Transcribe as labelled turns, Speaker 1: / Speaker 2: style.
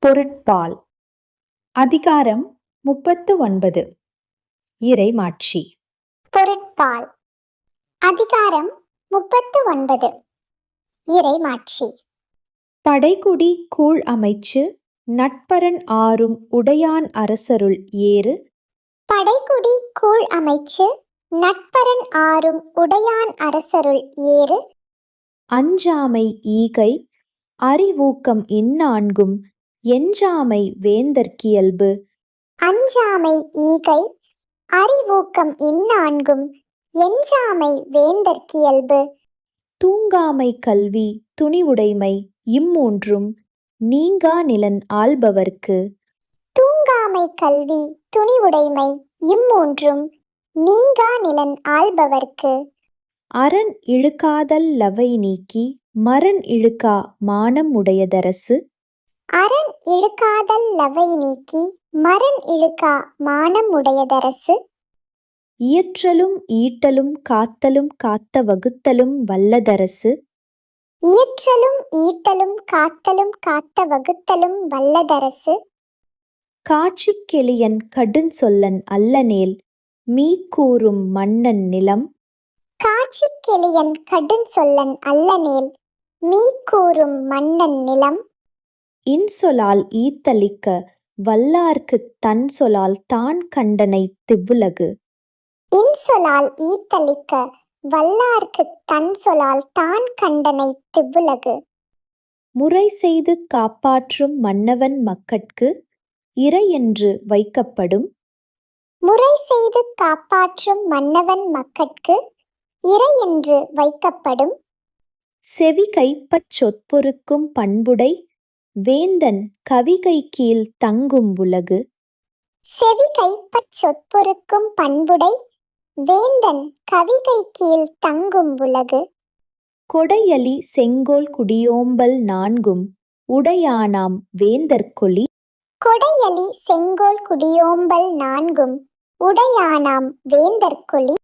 Speaker 1: பொருட்பால். அதிகாரம் முப்பத்து ஒன்பது இறைமாட்சி.
Speaker 2: பொருட்பால். அதிகாரம் முப்பத்து ஒன்பது இறைமாட்சி.
Speaker 1: படைக்குடி கூழ் அமைச்சு நட்பரன் ஆறும் உடையான் அரசருள் ஏறு.
Speaker 2: படைக்குடி கூழ் அமைச்சு நட்பரன் ஆறும் உடையான் அரசருள் ஏறு.
Speaker 1: அஞ்சாமை ஈகை அறிவூக்கம் இந்நான்கும் எஞ்சாமை வேந்தற்கியல்பு
Speaker 2: அஞ்சாமை ஈகை அறிவூக்கம் இந்நான்கும் எஞ்சாமை வேந்தற்கியல்பு
Speaker 1: தூங்காமை கல்வி துணிவுடைமை இம்மூன்றும் நீங்கா நிலன் ஆள்பவர்க்கு.
Speaker 2: தூங்காமை கல்வி துணிவுடைமை இம்மூன்றும் நீங்கா நிலன் ஆள்பவர்க்கு.
Speaker 1: அரண் இழுக்காதல் லவை நீக்கி மரண் இழுக்கா மானம் உடையதரசு.
Speaker 2: அரண் இழுக்காதல் லவை நீக்கி மரண் இழுக்கா மானம் உடையதரசு.
Speaker 1: இயற்றலும் ஈட்டலும் காத்தலும் காத்த வகுத்தலும் வல்லதரசு.
Speaker 2: இயற்றலும் ஈட்டலும் காத்தலும் காத்த வகுத்தலும் வல்லதரசு.
Speaker 1: காட்சிக் கெளியன் கடுஞ்சொல்லன் அல்லனேல் மீ கூறும் மன்னன் நிலம்.
Speaker 2: காட்சிக் கெளியன் கடுஞ்சொல்லன் அல்லனேல் மீ கூறும் மன்னன் நிலம்.
Speaker 1: இன்சொலால் ஈத்தளிக்க வல்லார்க்குத் தன் சொலால் தான் கண்டனை திவ்வுலகு.
Speaker 2: இன்சொலால் ஈத்தளிக்க வல்லார்க்குத் தன் சொலால் தான் கண்டனை திவ்வுலகு.
Speaker 1: முறை செய்து காப்பாற்றும் மன்னவன் மக்கட்கு இறை என்று வைக்கப்படும்.
Speaker 2: முறை செய்து காப்பாற்றும் மன்னவன் மக்கட்கு இறை என்று வைக்கப்படும்.
Speaker 1: செவி கைப்பச் சொற்பொருக்கும் பண்புடை வேந்தன் கவிகை கீழ் தங்கும் உலகு.
Speaker 2: செவி கைப்பச் சொற்பொருக்கும் பண்புடை வேந்தன் கவிகை கீழ் தங்கும் உலகு.
Speaker 1: கொடையலி செங்கோல் குடியோம்பல் நான்கும் உடையானாம் வேந்தற்கொலி
Speaker 2: கொடையலி செங்கோல் குடியோம்பல் நான்கும் உடையானாம் வேந்தற்கொலி